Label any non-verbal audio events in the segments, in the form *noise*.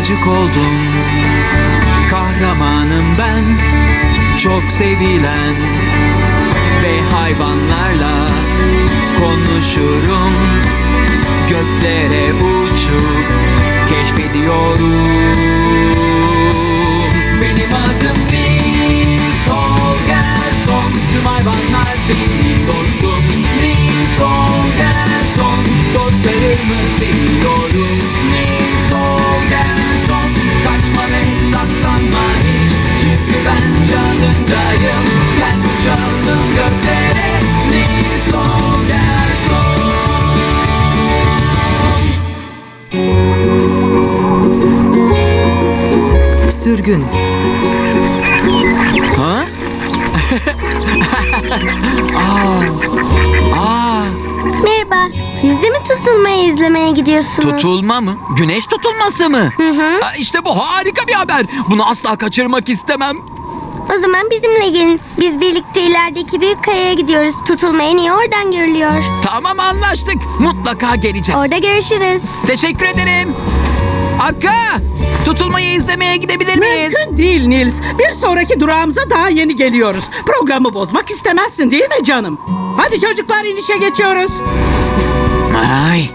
ayıcık oldum. Kahramanım ben Çok sevilen Ve hayvanlarla Konuşurum. Göklere uçup Keşfediyorum Sürgün. Ha? *laughs* Merhaba. Siz de mi tutulmayı izlemeye gidiyorsunuz? Tutulma mı? Güneş tutulması mı? Ha, İşte bu harika bir haber. Bunu asla kaçırmak istemem. O zaman bizimle gelin. Biz birlikte ilerideki büyük kayaya gidiyoruz. Tutulma en iyi oradan görülüyor. Tamam anlaştık. Mutlaka geleceğiz. Orada görüşürüz. Teşekkür ederim. Akka, tutulmayı izlemeye gidebilir miyiz? Mümkün değil Nils. Bir sonraki durağımıza daha yeni geliyoruz. Programı bozmak istemezsin değil mi canım? Hadi çocuklar inişe geçiyoruz. Ay.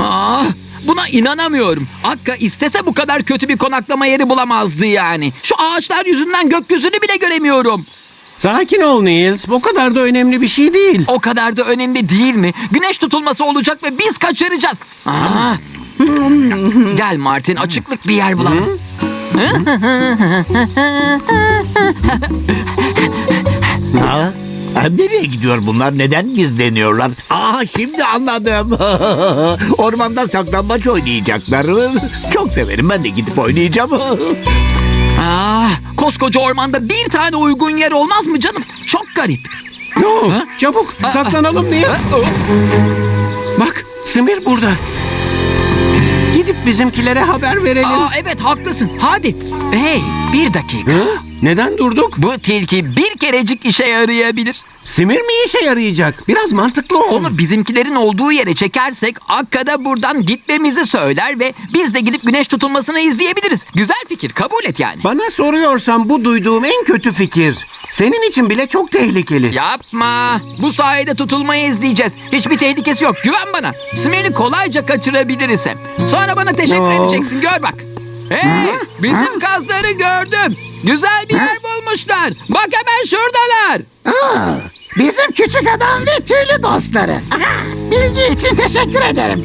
Aa, buna inanamıyorum. Akka istese bu kadar kötü bir konaklama yeri bulamazdı yani. Şu ağaçlar yüzünden gökyüzünü bile göremiyorum. Sakin ol Niels. Bu kadar da önemli bir şey değil. O kadar da önemli değil mi? Güneş tutulması olacak ve biz kaçıracağız. Aa. Gel Martin açıklık bir yer bulalım. *laughs* Ha? Ha, Nereye gidiyor bunlar? Neden gizleniyorlar? Aa şimdi anladım. *laughs* Ormanda saklambaç oynayacaklar. Çok severim. Ben de gidip oynayacağım. Ah, koskoca ormanda bir tane uygun yer olmaz mı canım? Çok garip. Yo, çabuk saklanalım Niels. Ha, oh. Bak Simir burada. Gidip bizimkilere haber verelim. Aa, evet haklısın. Hadi. Hey bir dakika. Ha? Neden durduk? Bu tilki bir kerecik işe yarayabilir. Simir mi işe yarayacak? Biraz mantıklı ol. Onu bizimkilerin olduğu yere çekersek Akka da buradan gitmemizi söyler ve biz de gidip güneş tutulmasını izleyebiliriz. Güzel fikir kabul et yani. Bana soruyorsan bu duyduğum en kötü fikir. Senin için bile çok tehlikeli. Yapma. Bu sayede tutulmayı izleyeceğiz. Hiçbir tehlikesi yok. Güven bana. Smir'i kolayca kaçırabiliriz hem. Sonra bana teşekkür Of. edeceksin. Gör bak. Hey, bizim kazları gördüm. Güzel bir yer bulmuşlar. Bak hemen şuradalar. Bizim küçük adam ve tüylü dostları. Aha, Bilgi için teşekkür ederim.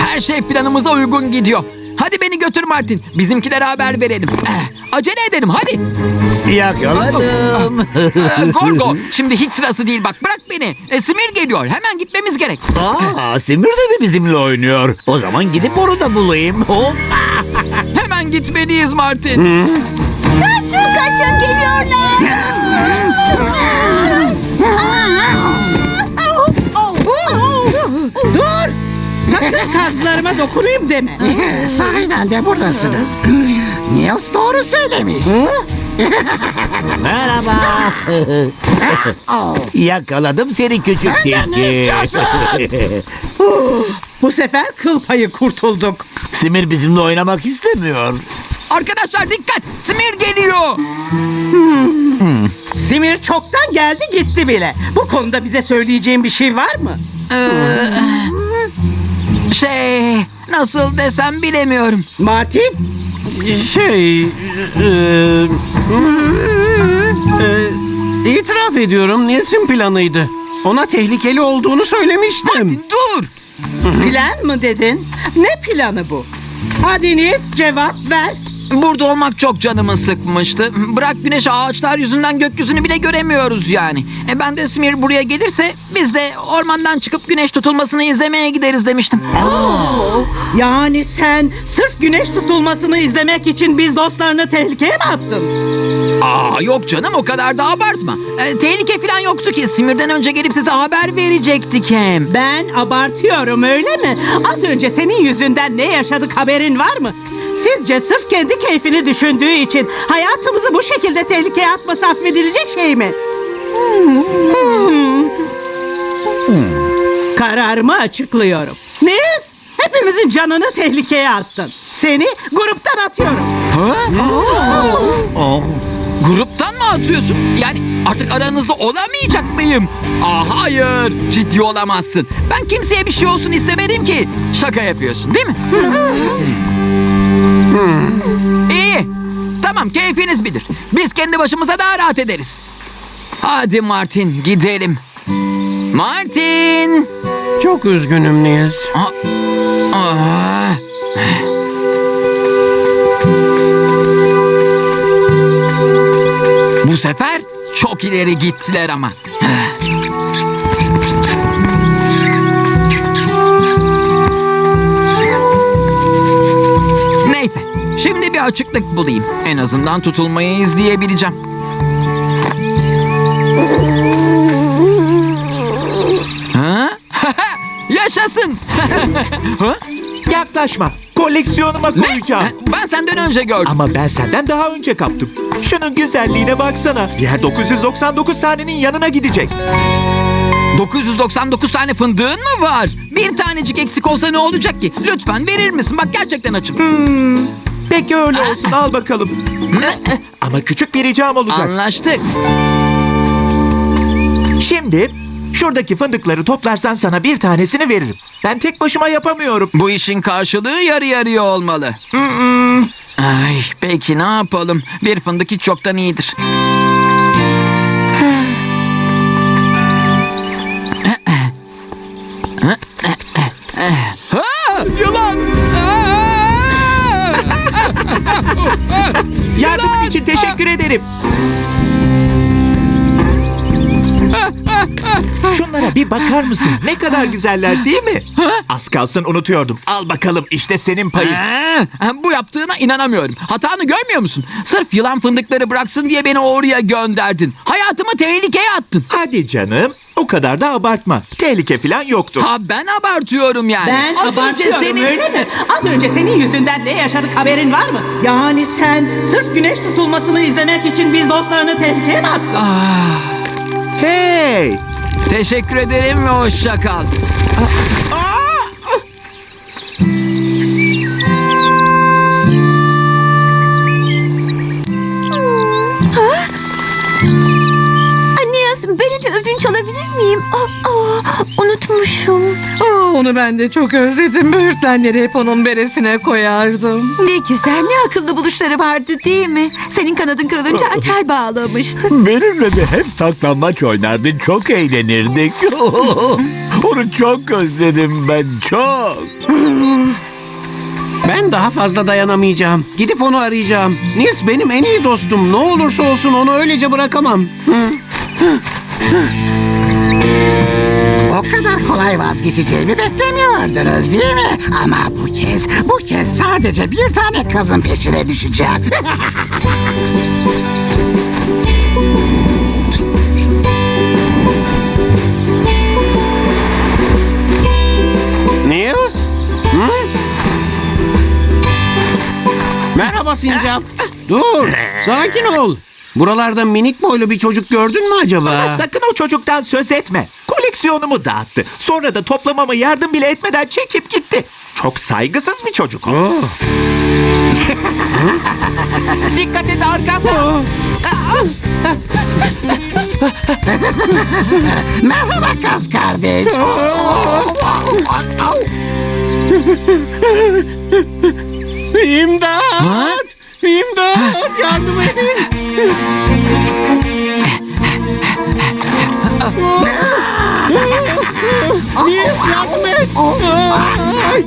Her şey planımıza uygun gidiyor. Götür Martin. Bizimkilere haber verelim. Eh, acele edelim hadi. Yakaladım. Ee, Gorgo şimdi hiç sırası değil bak bırak beni. E, Smir geliyor hemen gitmemiz gerek. Aa, Simir de mi bizimle oynuyor? O zaman gidip onu da bulayım. Hop. *laughs* Hemen gitmeliyiz Martin. Kaçın kaçın geliyorlar. *laughs* Dur! Sakın kazlarıma dokunayım deme. Sahiden de buradasınız. Niels doğru söylemiş. *laughs* Merhaba. *laughs* Oh, Yakaladım seni küçük Benden ne tilki. istiyorsun? *laughs* Bu sefer kıl payı kurtulduk. Simir bizimle oynamak istemiyor. Arkadaşlar dikkat Smir geliyor. Simir çoktan geldi gitti bile. Bu konuda bize söyleyeceğin bir şey var mı? Şey nasıl desem bilemiyorum. Martin? Şey... e, e, itiraf ediyorum Nils'in planıydı. Ona tehlikeli olduğunu söylemiştim. Dur. Plan mı dedin? Ne planı bu? Hadi Nils cevap ver. Burada olmak çok canımı sıkmıştı. Bırak güneş ağaçlar yüzünden gökyüzünü bile göremiyoruz yani. E ben de Smir buraya gelirse biz de ormandan çıkıp güneş tutulmasını izlemeye gideriz demiştim. Yani sen sırf güneş tutulmasını izlemek için biz dostlarını tehlikeye mi attın? Aa yok canım o kadar da abartma. Ee, tehlike falan yoktu ki. Simir'den önce gelip size haber verecektik hem. Ben abartıyorum öyle mi? Az önce senin yüzünden ne yaşadık haberin var mı? Sizce sırf kendi keyfini düşündüğü için hayatımızı bu şekilde tehlikeye atması affedilecek şey mi? Hmm. Kararımı açıklıyorum. Nils, hepimizin canını tehlikeye attın. Seni gruptan atıyorum. Gruptan mı atıyorsun? Yani artık aranızda olamayacak mıyım? Aa hayır. Ciddi olamazsın. Ben kimseye bir şey olsun istemedim ki. Şaka yapıyorsun değil mi? *laughs* İyi. Tamam keyfiniz bilir. Biz kendi başımıza daha rahat ederiz. Hadi Martin gidelim. Martin. Çok üzgünüm. Aa. Aa. Bu sefer çok ileri gittiler ama. Şimdi bir açıklık bulayım. En azından tutulmayı izleyebileceğim. Ha? *laughs* Yaşasın. *laughs* ha? Yaklaşma. Koleksiyonuma Ne? koyacağım. Ben senden önce gördüm. Ama ben senden daha önce kaptım. Şunun güzelliğine baksana. Diğer 999 tanenin yanına gidecek. 999 tane fındığın mı var? Bir tanecik eksik olsa ne olacak ki? Lütfen verir misin? Bak gerçekten açım. Peki öyle olsun al bakalım. Ama küçük bir ricam olacak. Anlaştık. Şimdi şuradaki fındıkları toplarsan sana bir tanesini veririm. Ben tek başıma yapamıyorum. Bu işin karşılığı yarı yarıya olmalı. Ay peki ne yapalım? Bir fındık hiç çoktan iyidir. Yardımın için teşekkür ederim. Şunlara bir bakar mısın? Ne kadar güzeller değil mi? Az kalsın unutuyordum. Al bakalım işte senin payın. Ha, bu yaptığına inanamıyorum. Hatanı görmüyor musun? Sırf yılan fındıkları bıraksın diye beni oraya gönderdin. Hayatımı tehlikeye attın. Hadi canım. O kadar da abartma. Tehlike falan yoktu. Ha ben abartıyorum yani. Ben Az önce abartıyorum senin- öyle mi? Az önce senin yüzünden ne yaşadık haberin var mı? Yani sen sırf güneş tutulmasını izlemek için biz dostlarını tehlikeye mi attın? Hey! Teşekkür ederim ve hoşça kal. Anne unutmuşum. Aa, onu ben de çok özledim. Böğürtlenleri hep onun beresine koyardım. Ne güzel ne akıllı buluşları vardı değil mi? Senin kanadın kırılınca atel bağlamıştı. Benimle de hep saklambaç oynardın. Çok eğlenirdik. *laughs* Onu çok özledim ben çok. Ben daha fazla dayanamayacağım. Gidip onu arayacağım. Nils benim en iyi dostum. Ne olursa olsun onu öylece bırakamam. *laughs* O kadar kolay vazgeçeceğimi beklemiyordunuz değil mi? Ama bu kez, bu kez sadece bir tane kızın peşine düşeceğim. *laughs* Nils? Hı? Merhaba Sincap. Dur, sakin ol. Buralarda minik boylu bir çocuk gördün mü acaba? Bana sakın o çocuktan söz etme. Koleksiyonumu dağıttı. Sonra da toplamama yardım bile etmeden çekip gitti. Çok saygısız bir çocuk o. Dikkat et arkanda. Merhaba kız kardeş. İmdat! İmdat! Yardım edin! Nils yardım et! Ay!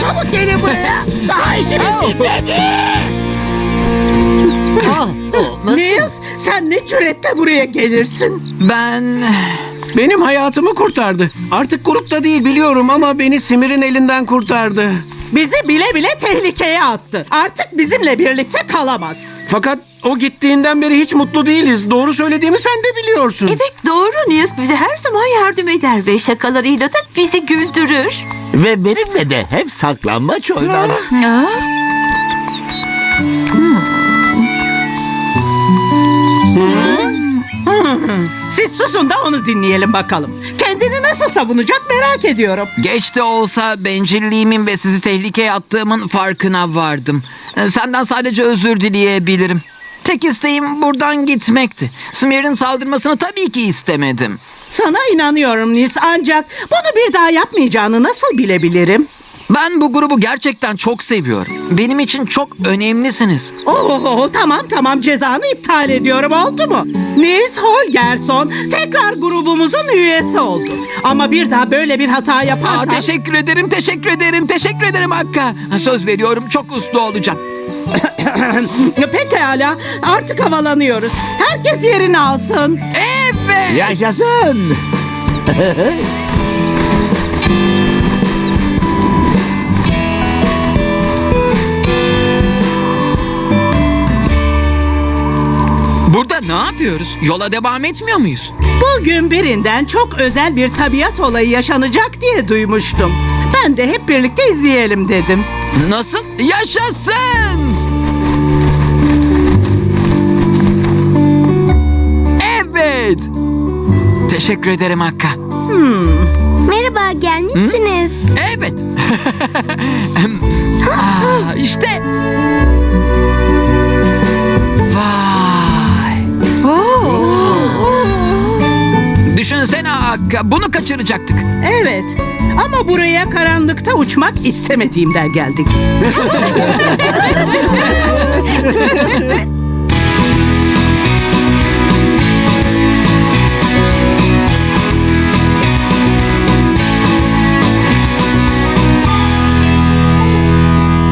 Çabuk gelin buraya. Daha işimiz bitmedi. Nils sen ne cüretle buraya gelirsin? Ben Benim hayatımı kurtardı. Artık grupta değil biliyorum ama beni Simir'in elinden kurtardı. Bizi bile bile tehlikeye attı. Artık bizimle birlikte kalamaz. Fakat o gittiğinden beri hiç mutlu değiliz. Doğru söylediğimi sen de biliyorsun. Evet doğru Nils bize her zaman yardım eder ve şakalarıyla da bizi güldürür. Ve benimle de hep saklambaç oynar. Ya. Siz susun da onu dinleyelim bakalım. Kendini nasıl savunacak merak ediyorum. Geç de olsa bencilliğimin ve sizi tehlikeye attığımın farkına vardım. E, Senden sadece özür dileyebilirim. Tek isteğim buradan gitmekti. Smear'ın saldırmasını tabii ki istemedim. Sana inanıyorum Nis ancak bunu bir daha yapmayacağını nasıl bilebilirim? Ben bu grubu gerçekten çok seviyorum. Benim için çok önemlisiniz. Oo, tamam tamam cezanı iptal ediyorum oldu mu? Nils Holgersson tekrar grubumuzun üyesi oldu. Ama bir daha böyle bir hata Aa, yaparsan... teşekkür ederim, teşekkür ederim, teşekkür ederim Hakka. Söz veriyorum çok uslu olacağım. *coughs* Pekala artık havalanıyoruz. Herkes yerini alsın. Evet. Yaşasın. *laughs* ne yapıyoruz? Yola devam etmiyor muyuz? Bugün birinden çok özel bir tabiat olayı yaşanacak diye duymuştum. Ben de hep birlikte izleyelim dedim. Nasıl? Yaşasın! Evet. Teşekkür ederim Hakka. Merhaba gelmişsiniz. Evet. Aa, *laughs* işte. Düşünsene Akka bunu kaçıracaktık. Evet ama buraya karanlıkta uçmak istemediğimden geldik. *laughs*